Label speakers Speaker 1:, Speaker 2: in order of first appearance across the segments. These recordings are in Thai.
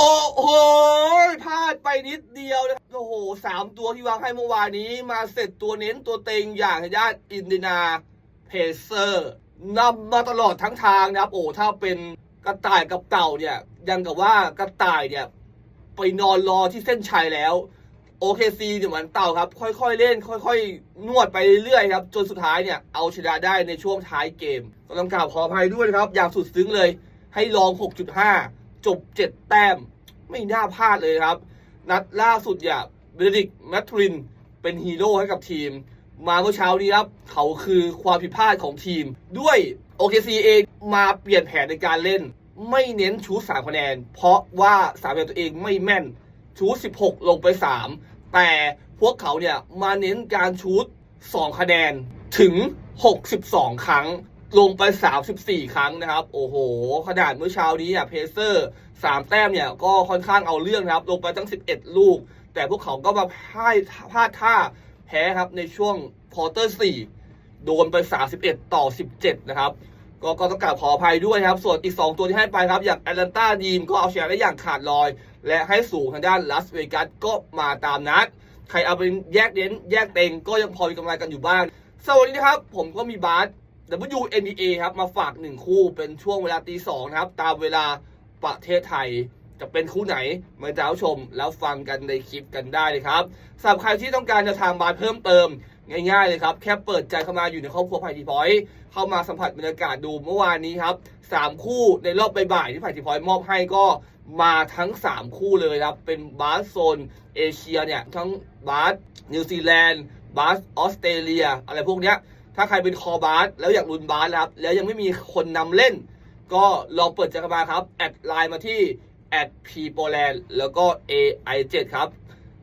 Speaker 1: โอ้โหพลาดไปนิดเดียวนะโอ้โหสามตัวที่วางให้เมื่อวานนี้มาเสร็จตัวเน้นตัวเต็งอย่างญาติอินเดีนาเพเซอร์นำมาตลอดทั้งทางนะครับ โอ้ถ้าเป็นกระต่ายกับเต่าเนี่ย ยังกับว่ากระต่ายเนี่ย ไปนอนรอที่เส้นชัยแล้วโอเคซีเนี่ยเหมือนเต่าครับ ค่อยๆเล่น ค่อยๆ นวดไปเรื่อยๆครับ จนสุดท้ายเนี่ยเอาชนะได้ในช่วงท้ายเกมต้องกล่าวขออภัยด้วยนะครับ อย่างสุดซึ้งเลย ให้ลอง 6.5 จบ7แต้ม ไม่น่าพลาดเลยครับ นัดล่าสุดเนี่ยเบรดิกแมทริน เป็นฮีโร่ให้กับทีม มาเมื่อเช้านี้ครับ เขาคือความผิดพลาดของทีม ด้วย OKC เองมาเปลี่ยนแผนในการเล่น ไม่เน้นชูสามคะแนน เพราะว่าสามคะแนนตัวเองไม่แม่นชูต16 ลงไป 3 แต่พวกเขาเนี่ยมาเน้นการชูต2คะแนนถึง 62 ครั้ง ลงไป 34 ครั้งนะครับ โอ้โห ขนาดเมื่อเช้านี้อะเพเซอร์3แต้มเนี่ยก็ค่อนข้างเอาเรื่องนะครับ ลงไปตั้ง 11 ลูก แต่พวกเขาก็มาพลาดพลาดท่าแพ้ครับในช่วงควอเตอร์4โดนไป 31 ต่อ 17 นะครับ ก็ก็ต้องกราบขออภัยด้วยครับ ส่วนอีก 2 ตัวที่ให้ไปครับ อย่างแอตแลนตาดีมก็เอาชนะได้อย่างขาดลอย และให้สูงทางด้านลาสเวกัสก็มาตามนัด ใครเอาเป็นแยกเน้นแยกเต็งก็ยังพอมีกำไรกันอยู่บ้างสวัสดีนะครับ ผมก็มีบาส WNBA ครับมาฝากหนึ่งคู่เป็นช่วงเวลาตีสองนะครับ ตามเวลาประเทศไทยจะเป็นคู่ไหนมาจ้าชมแล้วฟังกันในคลิปกันได้เลยครับสำหรับใครที่ต้องการจะทางบาสเพิ่มเติมง่ายๆเลยครับ แค่เปิดใจเข้ามาอยู่ในครอบครัวไผ่ทีพอยต์เข้ามาสัมผัสบรรยากาศดูเมื่อวานนี้ครับสามคู่ในรอบบ่ายๆที่ไผ่ทีพอยต์มอบให้ก็มาทั้ง 3 คู่เลยครับ เป็นบาสโซนเอเชียเนี่ย ทั้งบาสนิวซีแลนด์บาสออสเตรเลีย อะไรพวกเนี้ย ถ้าใครเป็นคอบาสแล้วอยากลุ้นบาสนะครับ แล้วยังไม่มีคนนำเล่น ก็ลองเปิดใจเข้ามาครับ แอดไลน์มาที่แอดพีโปแลนด์แล้วก็ AI7 ครับ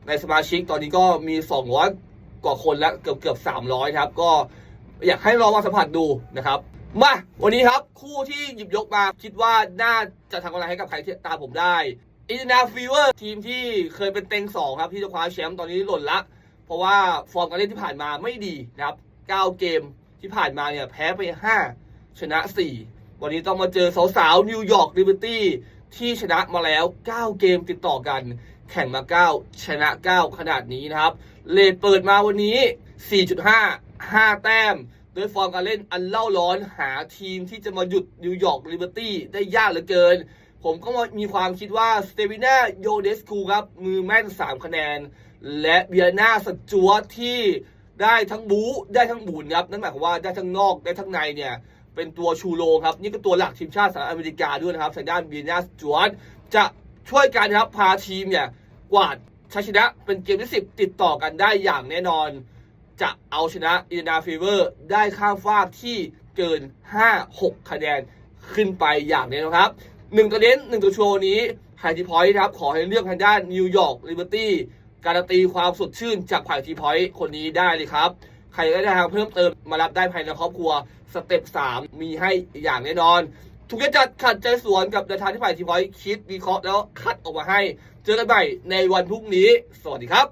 Speaker 1: ในสมาชิกตอนนี้ก็มี 200 กว่าคนแล้วเกือบเกือบ300 ครับ ก็อยากให้ลองมาสัมผัสดูนะครับ มาวันนี้ครับ คู่ที่หยิบยกมาคิดว่าน่าจะทำกำไรให้กับใครที่ตามผมได้อินนาฟีเวอร์ทีมที่เคยเป็นเต็งสองครับที่จะคว้าแชมป์ตอนนี้หล่นละ เพราะว่าฟอร์มการเล่นที่ผ่านมาไม่ดีนะครับ 9 เกมที่ผ่านมาเนี่ยแพ้ไป 5 ชนะ 4 วันนี้ต้องมาเจอสาวๆนิวยอร์กลิเบอร์ตี้ที่ชนะมาแล้ว 9 เกมติดต่อกัน แข่งมา 9 ชนะ 9 ขนาดนี้นะครับ เลทเปิดมาวันนี้ 4.5 5 แต้มโดยฟอร์มการเล่นอันเล่าร้อนหาทีมที่จะมาหยุดนิวยอร์กลิเบอร์ตี้ได้ยากเหลือเกิน ผมก็มีความคิดว่าสเตวิน่าโยเดสคูครับ มือแม่น 3 คะแนน และเบียนาสจวตที่ ได้ทั้งบู๊ได้ทั้งบุญครับนั่นหมายความว่าได้ทั้งนอกได้ทั้งในเนี่ยเป็นตัวชูโรงครับนี่ก็ตัวหลักทีมชาติสหรัฐอเมริกาด้วยนะครับทางด้านเบียนาสจวตจะช่วยกันครับพาทีมเนี่ยกวาดชัยชนะเป็นเกมที่ 10 ติดต่อกันได้อย่างแน่นอน จะเอาชนะอินนาฟีเวอร์ได้ข้ามฟากที่เกิน 5-6 คะแนนขึ้นไปอย่างแน่นอนครับหนึ่งตัวเน้นหนึ่งตัวโชว์นี้ไฮทีพอยต์ครับขอให้เลือกทางด้านนิวยอร์กลิเบอร์ตี้ การันตีความสดชื่นจากไผ่ทีพอยต์คนนี้ได้เลยครับ ใครก็ได้ทางเพิ่มเติมมารับได้ภายในครอบครัวสเต็ป3มีให้อย่างแน่นอนถูกจัดขัดใจสวนกับแนาทานที่ฝ่ทีพอยต์คิดวิเคราะห์แล้วคัดออกมาให้ เจอกันใหม่ในวันพรุ่งนี้ สวัสดีครับ